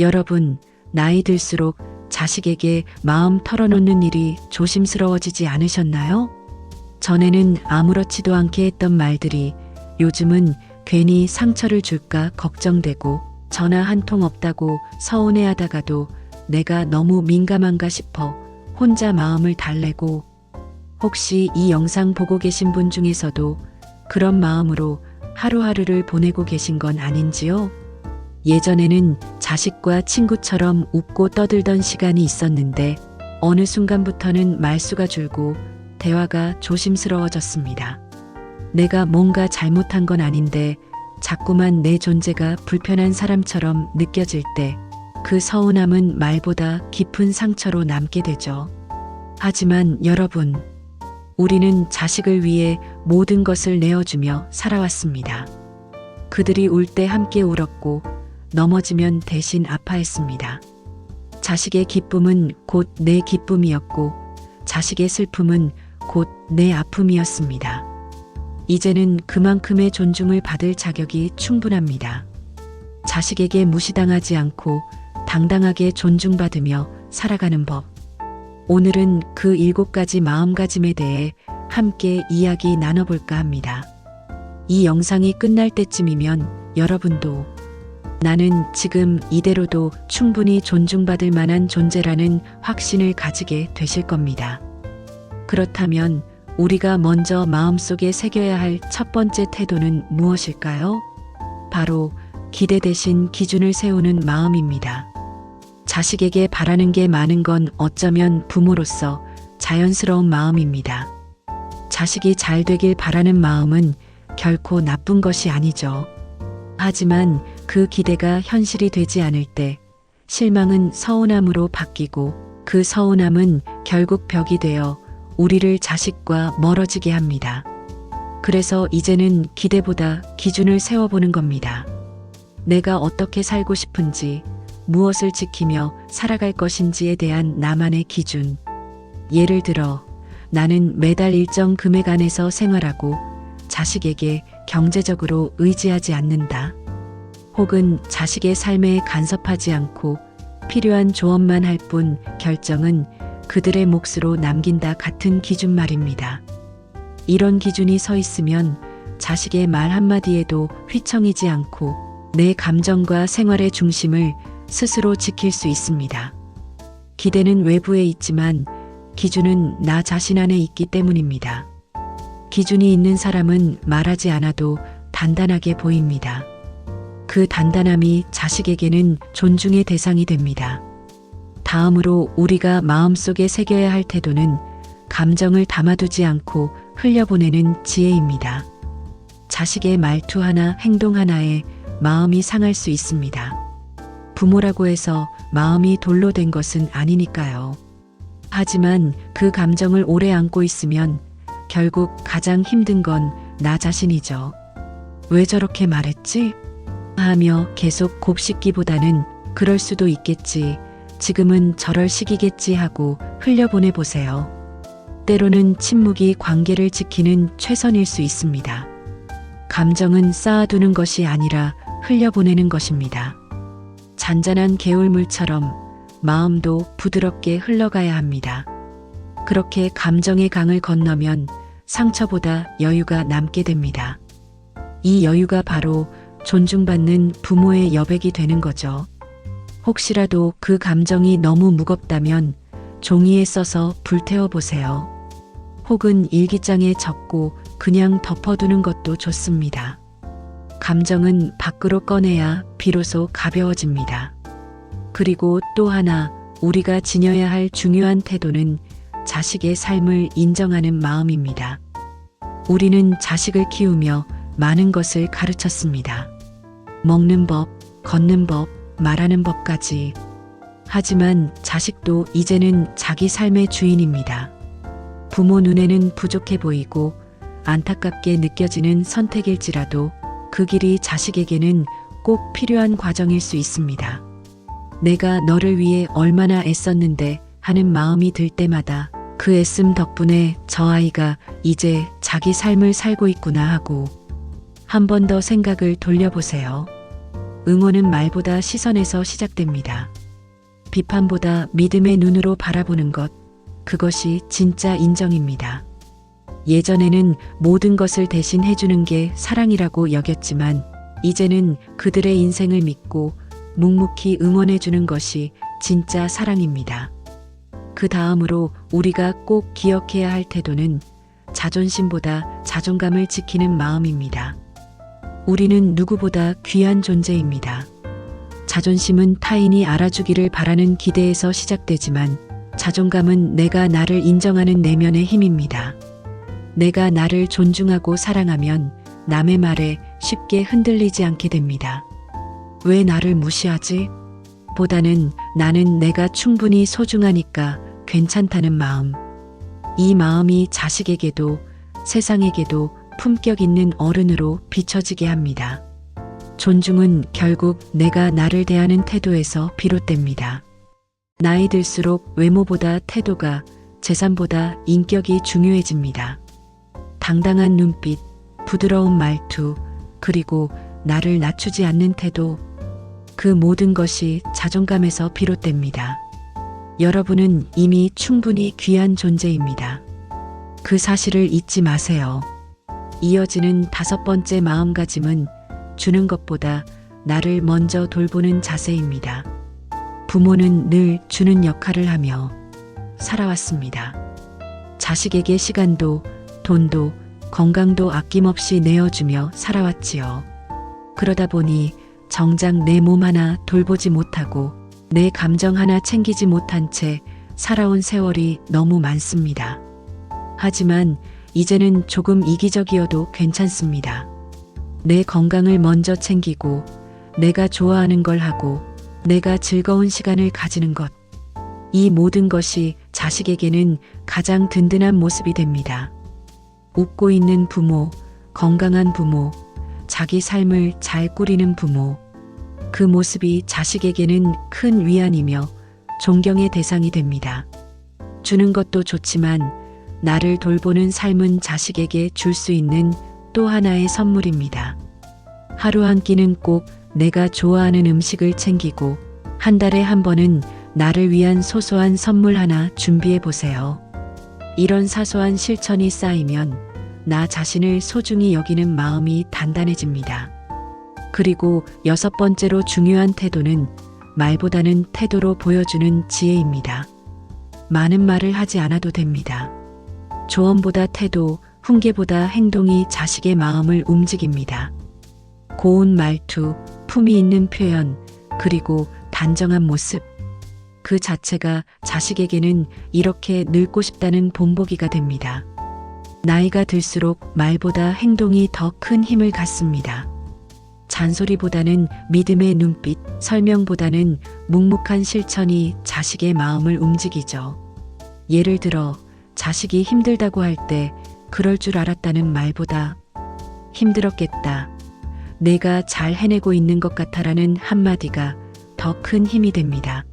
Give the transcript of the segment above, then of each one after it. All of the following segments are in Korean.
여러분, 나이 들수록 자식에게 마음 털어놓는 일이 조심스러워지지 않으셨나요? 전에는 아무렇지도 않게 했던 말들이 요즘은 괜히 상처를 줄까 걱정되고 전화 한 통 없다고 서운해 하다가도 내가 너무 민감한가 싶어 혼자 마음을 달래고 혹시 이 영상 보고 계신 분 중에서도 그런 마음으로 하루하루를 보내고 계신 건 아닌지요? 예전에는 자식과 친구처럼 웃고 떠들던 시간이 있었는데 어느 순간부터는 말수가 줄고 대화가 조심스러워졌습니다. 내가 뭔가 잘못한 건 아닌데 자꾸만 내 존재가 불편한 사람처럼 느껴질 때 그 서운함은 말보다 깊은 상처로 남게 되죠. 하지만 여러분, 우리는 자식을 위해 모든 것을 내어주며 살아왔습니다. 그들이 울 때 함께 울었고 넘어지면 대신 아파했습니다. 자식의 기쁨은 곧 내 기쁨이었고 자식의 슬픔은 곧 내 아픔이었습니다. 이제는 그만큼의 존중을 받을 자격이 충분합니다. 자식에게 무시당하지 않고 당당하게 존중받으며 살아가는 법. 오늘은 그 일곱 가지 마음가짐에 대해 함께 이야기 나눠볼까 합니다. 이 영상이 끝날 때쯤이면 여러분도 나는 지금 이대로도 충분히 존중받을 만한 존재라는 확신을 가지게 되실 겁니다. 그렇다면 우리가 먼저 마음속에 새겨야 할 첫 번째 태도는 무엇일까요? 바로 기대 대신 기준을 세우는 마음입니다. 자식에게 바라는 게 많은 건 어쩌면 부모로서 자연스러운 마음입니다. 자식이 잘 되길 바라는 마음은 결코 나쁜 것이 아니죠. 하지만 그 기대가 현실이 되지 않을 때 실망은 서운함으로 바뀌고 그 서운함은 결국 벽이 되어 우리를 자식과 멀어지게 합니다. 그래서 이제는 기대보다 기준을 세워보는 겁니다. 내가 어떻게 살고 싶은지, 무엇을 지키며 살아갈 것인지에 대한 나만의 기준. 예를 들어, 나는 매달 일정 금액 안에서 생활하고 자식에게 경제적으로 의지하지 않는다. 혹은 자식의 삶에 간섭하지 않고 필요한 조언만 할 뿐 결정은 그들의 몫으로 남긴다 같은 기준 말입니다. 이런 기준이 서 있으면 자식의 말 한마디에도 휘청이지 않고 내 감정과 생활의 중심을 스스로 지킬 수 있습니다. 기대는 외부에 있지만 기준은 나 자신 안에 있기 때문입니다. 기준이 있는 사람은 말하지 않아도 단단하게 보입니다. 그 단단함이 자식에게는 존중의 대상이 됩니다. 다음으로 우리가 마음속에 새겨야 할 태도는 감정을 담아두지 않고 흘려보내는 지혜입니다. 자식의 말투 하나, 행동 하나에 마음이 상할 수 있습니다. 부모라고 해서 마음이 돌로 된 것은 아니니까요. 하지만 그 감정을 오래 안고 있으면 결국 가장 힘든 건 나 자신이죠. 왜 저렇게 말했지? 하며 계속 곱씹기보다는 그럴 수도 있겠지. 지금은 저럴 시기겠지 하고 흘려보내 보세요. 때로는 침묵이 관계를 지키는 최선일 수 있습니다. 감정은 쌓아두는 것이 아니라 흘려보내는 것입니다. 잔잔한 개울물처럼 마음도 부드럽게 흘러가야 합니다. 그렇게 감정의 강을 건너면 상처보다 여유가 남게 됩니다. 이 여유가 바로 존중받는 부모의 여백이 되는 거죠. 혹시라도 그 감정이 너무 무겁다면 종이에 써서 불태워 보세요. 혹은 일기장에 적고 그냥 덮어두는 것도 좋습니다. 감정은 밖으로 꺼내야 비로소 가벼워집니다. 그리고 또 하나 우리가 지녀야 할 중요한 태도는 자식의 삶을 인정하는 마음입니다. 우리는 자식을 키우며 많은 것을 가르쳤습니다. 먹는 법, 걷는 법, 말하는 법까지. 하지만 자식도 이제는 자기 삶의 주인입니다. 부모 눈에는 부족해 보이고 안타깝게 느껴지는 선택일지라도 그 길이 자식에게는 꼭 필요한 과정일 수 있습니다. 내가 너를 위해 얼마나 애썼는데 하는 마음이 들 때마다 그 애씀 덕분에 저 아이가 이제 자기 삶을 살고 있구나 하고 한 번 더 생각을 돌려보세요. 응원은 말보다 시선에서 시작됩니다. 비판보다 믿음의 눈으로 바라보는 것, 그것이 진짜 인정입니다. 예전에는 모든 것을 대신 해주는 게 사랑이라고 여겼지만, 이제는 그들의 인생을 믿고 묵묵히 응원해주는 것이 진짜 사랑입니다. 그 다음으로 우리가 꼭 기억해야 할 태도는 자존심보다 자존감을 지키는 마음입니다. 우리는 누구보다 귀한 존재입니다. 자존심은 타인이 알아주기를 바라는 기대에서 시작되지만 자존감은 내가 나를 인정하는 내면의 힘입니다. 내가 나를 존중하고 사랑하면 남의 말에 쉽게 흔들리지 않게 됩니다. 왜 나를 무시하지? 보다는 나는 내가 충분히 소중하니까 괜찮다는 마음. 이 마음이 자식에게도 세상에게도 품격 있는 어른으로 비춰지게 합니다. 존중은 결국 내가 나를 대하는 태도에서 비롯됩니다. 나이 들수록 외모보다 태도가 재산보다 인격이 중요해집니다. 당당한 눈빛, 부드러운 말투, 그리고 나를 낮추지 않는 태도, 그 모든 것이 자존감에서 비롯됩니다. 여러분은 이미 충분히 귀한 존재입니다. 그 사실을 잊지 마세요. 이어지는 다섯 번째 마음가짐은 주는 것보다 나를 먼저 돌보는 자세입니다. 부모는 늘 주는 역할을 하며 살아왔습니다. 자식에게 시간도, 돈도, 건강도 아낌없이 내어주며 살아왔지요. 그러다 보니 정작 내 몸 하나 돌보지 못하고 내 감정 하나 챙기지 못한 채 살아온 세월이 너무 많습니다. 하지만 이제는 조금 이기적이어도 괜찮습니다. 내 건강을 먼저 챙기고 내가 좋아하는 걸 하고 내가 즐거운 시간을 가지는 것. 이 모든 것이 자식에게는 가장 든든한 모습이 됩니다. 웃고 있는 부모, 건강한 부모, 자기 삶을 잘 꾸리는 부모. 그 모습이 자식에게는 큰 위안이며 존경의 대상이 됩니다. 주는 것도 좋지만 나를 돌보는 삶은 자식에게 줄 수 있는 또 하나의 선물입니다. 하루 한 끼는 꼭 내가 좋아하는 음식을 챙기고 한 달에 한 번은 나를 위한 소소한 선물 하나 준비해 보세요. 이런 사소한 실천이 쌓이면 나 자신을 소중히 여기는 마음이 단단해집니다. 그리고 여섯 번째로 중요한 태도는 말보다는 태도로 보여주는 지혜입니다. 많은 말을 하지 않아도 됩니다. 조언보다 태도, 훈계보다 행동이 자식의 마음을 움직입니다. 고운 말투, 품이 있는 표현, 그리고 단정한 모습. 그 자체가 자식에게는 이렇게 늙고 싶다는 본보기가 됩니다. 나이가 들수록 말보다 행동이 더 큰 힘을 갖습니다. 잔소리보다는 믿음의 눈빛, 설명보다는 묵묵한 실천이 자식의 마음을 움직이죠. 예를 들어, 자식이 힘들다고 할 때, 그럴 줄 알았다는 말보다, 힘들었겠다. 내가 잘 해내고 있는 것 같아라는 한마디가 더 큰 힘이 됩니다.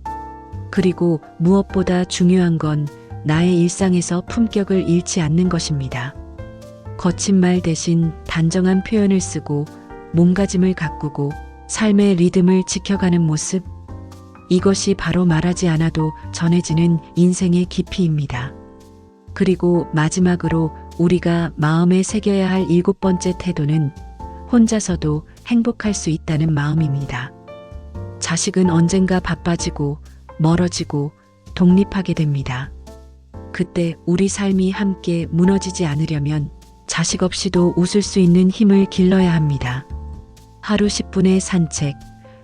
그리고 무엇보다 중요한 건 나의 일상에서 품격을 잃지 않는 것입니다. 거친 말 대신 단정한 표현을 쓰고 몸가짐을 가꾸고 삶의 리듬을 지켜가는 모습. 이것이 바로 말하지 않아도 전해지는 인생의 깊이입니다. 그리고 마지막으로 우리가 마음에 새겨야 할 일곱 번째 태도는 혼자서도 행복할 수 있다는 마음입니다. 자식은 언젠가 바빠지고 멀어지고 독립하게 됩니다. 그때 우리 삶이 함께 무너지지 않으려면 자식 없이도 웃을 수 있는 힘을 길러야 합니다. 하루 10분의 산책,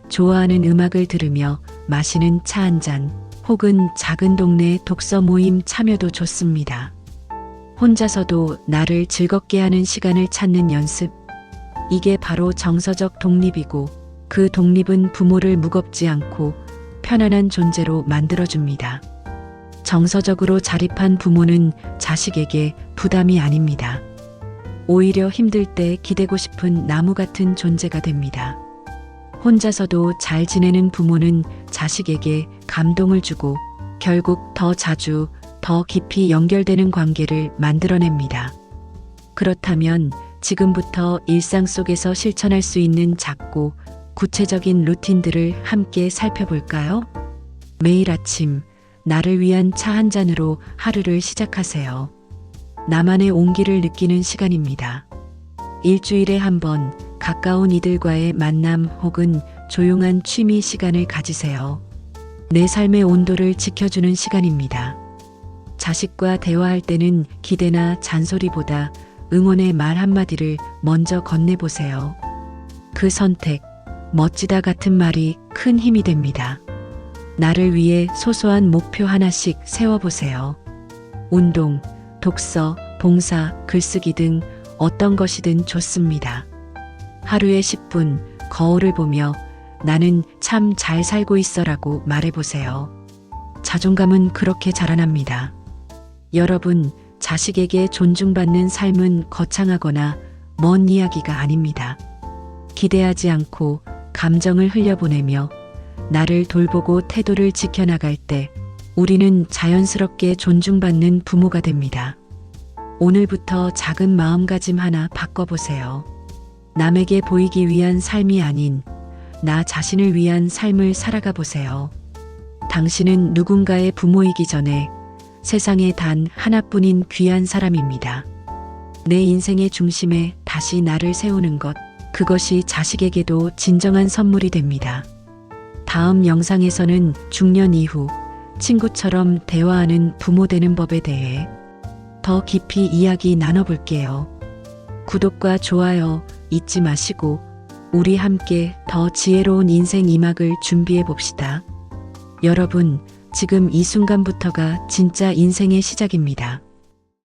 좋아하는 음악을 들으며 마시는 차 한 잔, 혹은 작은 동네 독서 모임 참여도 좋습니다. 혼자서도 나를 즐겁게 하는 시간을 찾는 연습. 이게 바로 정서적 독립이고 그 독립은 부모를 무겁지 않고 편안한 존재로 만들어줍니다. 정서적으로 자립한 부모는 자식에게 부담이 아닙니다. 오히려 힘들 때 기대고 싶은 나무 같은 존재가 됩니다. 혼자서도 잘 지내는 부모는 자식에게 감동을 주고 결국 더 자주, 더 깊이 연결되는 관계를 만들어냅니다. 그렇다면 지금부터 일상 속에서 실천할 수 있는 작고 구체적인 루틴들을 함께 살펴볼까요? 매일 아침 나를 위한 차 한 잔으로 하루를 시작하세요. 나만의 온기를 느끼는 시간입니다. 일주일에 한 번 가까운 이들과의 만남 혹은 조용한 취미 시간을 가지세요. 내 삶의 온도를 지켜주는 시간입니다. 자식과 대화할 때는 기대나 잔소리보다 응원의 말 한마디를 먼저 건네보세요. 그 선택, 멋지다 같은 말이 큰 힘이 됩니다. 나를 위해 소소한 목표 하나씩 세워보세요. 운동, 독서, 봉사, 글쓰기 등 어떤 것이든 좋습니다. 하루에 10분 거울을 보며 나는 참 잘 살고 있어라고 말해보세요. 자존감은 그렇게 자라납니다. 여러분, 자식에게 존중받는 삶은 거창하거나 먼 이야기가 아닙니다. 기대하지 않고 감정을 흘려보내며 나를 돌보고 태도를 지켜나갈 때 우리는 자연스럽게 존중받는 부모가 됩니다. 오늘부터 작은 마음가짐 하나 바꿔보세요. 남에게 보이기 위한 삶이 아닌 나 자신을 위한 삶을 살아가 보세요. 당신은 누군가의 부모이기 전에 세상에 단 하나뿐인 귀한 사람입니다. 내 인생의 중심에 다시 나를 세우는 것, 그것이 자식에게도 진정한 선물이 됩니다. 다음 영상에서는 중년 이후 친구처럼 대화하는 부모 되는 법에 대해 더 깊이 이야기 나눠볼게요. 구독과 좋아요 잊지 마시고 우리 함께 더 지혜로운 인생 이막을 준비해 봅시다. 여러분, 지금 이 순간부터가 진짜 인생의 시작입니다.